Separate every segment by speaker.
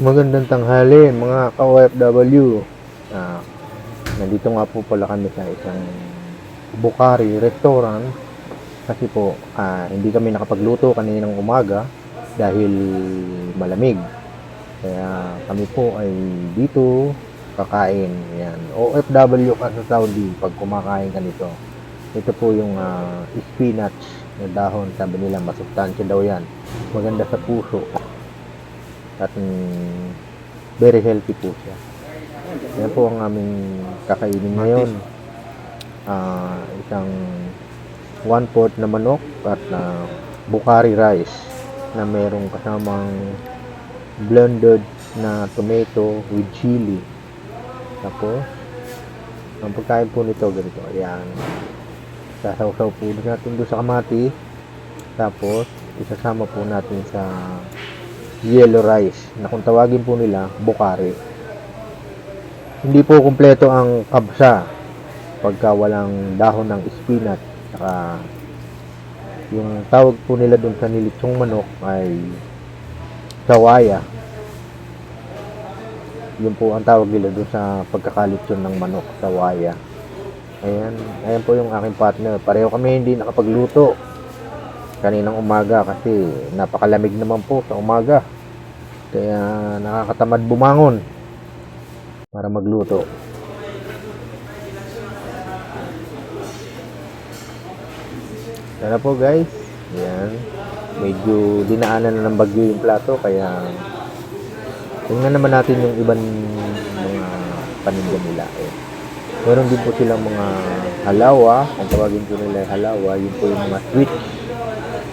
Speaker 1: Magandang tanghali mga ka-OFW. Ah, nandito nga po pala kami sa isang Bukari restaurant kasi po ah, hindi kami nakapagluto kaninang umaga dahil malamig. Kaya kami po ay dito kakain. Yan. OFW ka sa Saudi pag kumakain ka nito. Ito po yung ah, spinach na dahon. Sabi nila masustansya daw yan. Maganda sa puso at mm, very healthy po siya. Yan po ang aming kakainin ngayon. Ah, isang one fourth na manok at na Bukhari rice na merong kasamang blended na tomato with chili. Tapos, ang pagkain po nito ganito. Ayan. Sasaw-saw po natin doon sa kamati. Tapos, isasama po natin sa yellow rice na kung tawagin po nila Bukhari. Hindi po kumpleto ang kabsa pagka walang dahon ng spinach saka yung tawag po nila dun sa nilitsong manok ay sawaya. Yun po ang tawag nila dun sa pagkakalitsyon ng manok, sawaya. Ayan, ayan po yung aking partner. Pareho kami hindi nakapagluto kaninang umaga kasi napakalamig naman po sa umaga. Kaya nakakatamad bumangon para magluto. Sana po guys. Yan. Medyo dinaanan na ng bagyo yung plato kaya tingnan naman natin yung ibang mga paninda nila. Eh. Meron din po silang mga halawa. Kung tawagin po nila halawa, yun po yung mga sweet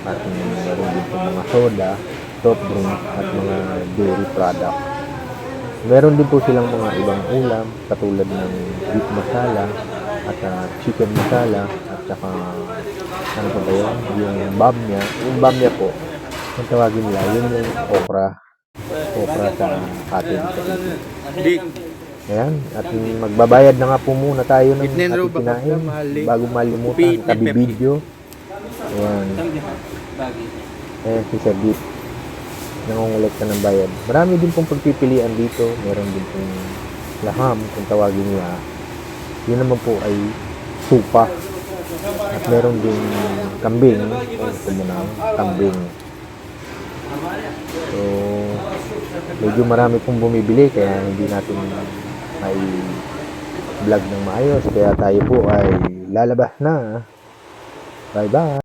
Speaker 1: at meron din po mga soda, soft drinks at mga dairy product. Meron din po silang mga ibang ulam katulad ng beef masala at ah, chicken masala at saka ano pa ba yun? Yung bamya. Yung bamya po, kung tawagin nila, yun yung okra. Okra sa atin.
Speaker 2: Big.
Speaker 1: Ayan, at magbabayad na nga po muna tayo ng ating kinain
Speaker 2: mahali.
Speaker 1: bago malimutan,
Speaker 2: Pipit na
Speaker 1: video. Ayan. Ayan si. Nangungulit ka ng bayad. Marami din pong pagpipilian dito. Meron din pong laham, kung tawagin niya. Yun naman po ay supa. At meron din kambing. Gusto mo ng kambing. So, medyo marami pong bumibili kaya hindi natin ay vlog ng maayos. Kaya tayo po ay lalabas na. Bye-bye!